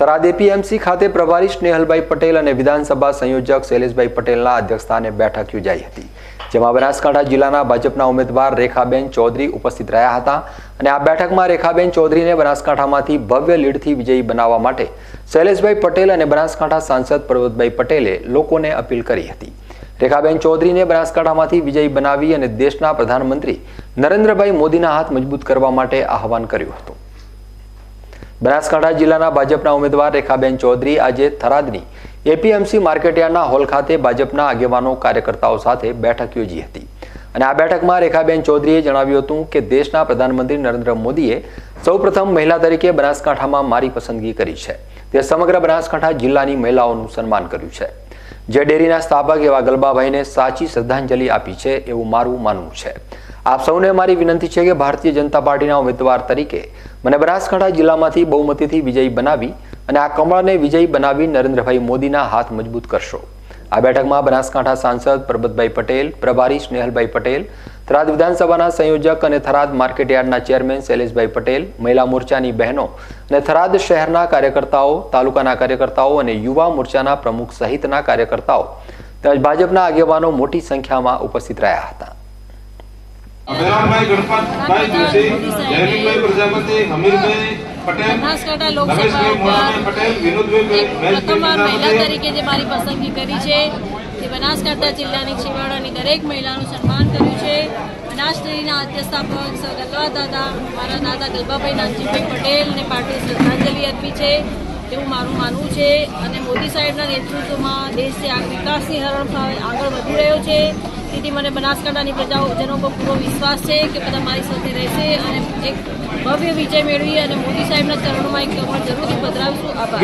Tharad APMC ખાતે પ્રભારી સ્નેહલભાઈ પટેલ અને વિધાનસભા સંયોજક શૈલેષભાઈ પટેલના અધ્યક્ષસ્થાને બેઠક યોજાઈ હતી, જેમાં બનાસકાંઠા જિલ્લાના ભાજપના ઉમેદવાર રેખાબેન ચૌધરી ઉપસ્થિત રહ્યા હતા અને આ બેઠકમાં રેખાબેન ચૌધરીને બનાસકાંઠામાંથી ભવ્ય લીડથી વિજયી બનાવવા માટે શૈલેષભાઈ પટેલ અને બનાસકાંઠા સાંસદ પર્વતભાઈ પટેલે લોકોને અપીલ કરી હતી. રેખાબેન ચૌધરીને બનાસકાંઠામાંથી વિજયી બનાવી અને દેશના પ્રધાનમંત્રી નરેન્દ્રભાઈ મોદીના હાથ મજબૂત કરવા માટે આહવાન કર્યું હતું. બનાસકાંઠા જિલ્લાના ભાજપના ઉમેદવાર રેખાબેન ચૌધરી આજે થરાદની એપીએમસી માર્કેટયાર્ડના હોલ ખાતે ભાજપના આગેવાનો, કાર્યકર્તાઓ સાથે બેઠક યોજી હતી. અને આ બેઠકમાં રેખાબેન ચૌધરીએ જણાવ્યું હતું કે દેશના પ્રધાનમંત્રી નરેન્દ્ર મોદીએ સૌપ્રથમ મહિલા તરીકે બનાસકાંઠામાં મારી પસંદગી કરી છે. તે સમગ્ર બનાસકાંઠા જિલ્લાની મહિલાઓનું સન્માન કર્યું છે. જે ડેરીના સ્થાપક એવા ગલબાભાઈને સાચી શ્રદ્ધાંજલિ આપી છે એવું મારું માનવું છે. આપ સૌને મારી વિનંતી છે કે ભારતીય જનતા પાર્ટીના ઉમેદવાર તરીકે મને બનાસકાંઠા જિલ્લામાંથી બહુમતીથી વિજયી બનાવી અને આ કમળને વિજયી બનાવી નરેન્દ્રભાઈ મોદીના હાથ મજબૂત કરશો. આ બેઠકમાં બનાસકાંઠા સાંસદ પરબતભાઈ પટેલ, પ્રભારી સ્નેહલભાઈ પટેલ, થરાદ વિધાનસભાના સંયોજક અને થરાદ માર્કેટયાર્ડના ચેરમેન શૈલેષભાઈ પટેલ, મહિલા મોરચાની બહેનો અને થરાદ શહેરના કાર્યકર્તાઓ, તાલુકાના કાર્યકર્તાઓ અને યુવા મોરચાના પ્રમુખ સહિતના કાર્યકર્તાઓ તેમજ ભાજપના આગેવાનો મોટી સંખ્યામાં ઉપસ્થિત રહ્યા હતા. અભયરામભાઈ ગણપતભાઈ જોશી જયમીનભાઈ પ્રજાપતિ હમીરભાઈ પટેલ બનાસકાંઠા લોકસભા પટેલ વિનોદભાઈ મહિલા તરીકે જે મારી પસંદગી કરી છે તે બનાસકાંઠા જિલ્લાની છેવાડાની દરેક મહિલાનું સન્માન કર્યું છે. ગલવા દાદા મારા દાદા ગલબાભાઈ નાનજીભાઈ પટેલને પાર્ટી શ્રદ્ધાંજલિ અર્પી છે. એવું મારું માનવું છે. અને મોદી સાહેબના નેતૃત્વમાં દેશ જે વિકાસની હરણ આગળ વધી રહ્યો છે. તેથી મને બનાસકાંઠાની પ્રજાજનો પર પૂરો વિશ્વાસ છે કે બધા મારી સાથે રહેશે અને એક ભવ્ય વિજય મેળવી અને મોદી સાહેબના ચરણોમાં એક કમળ જરૂરથી પધરાવશું આભાર.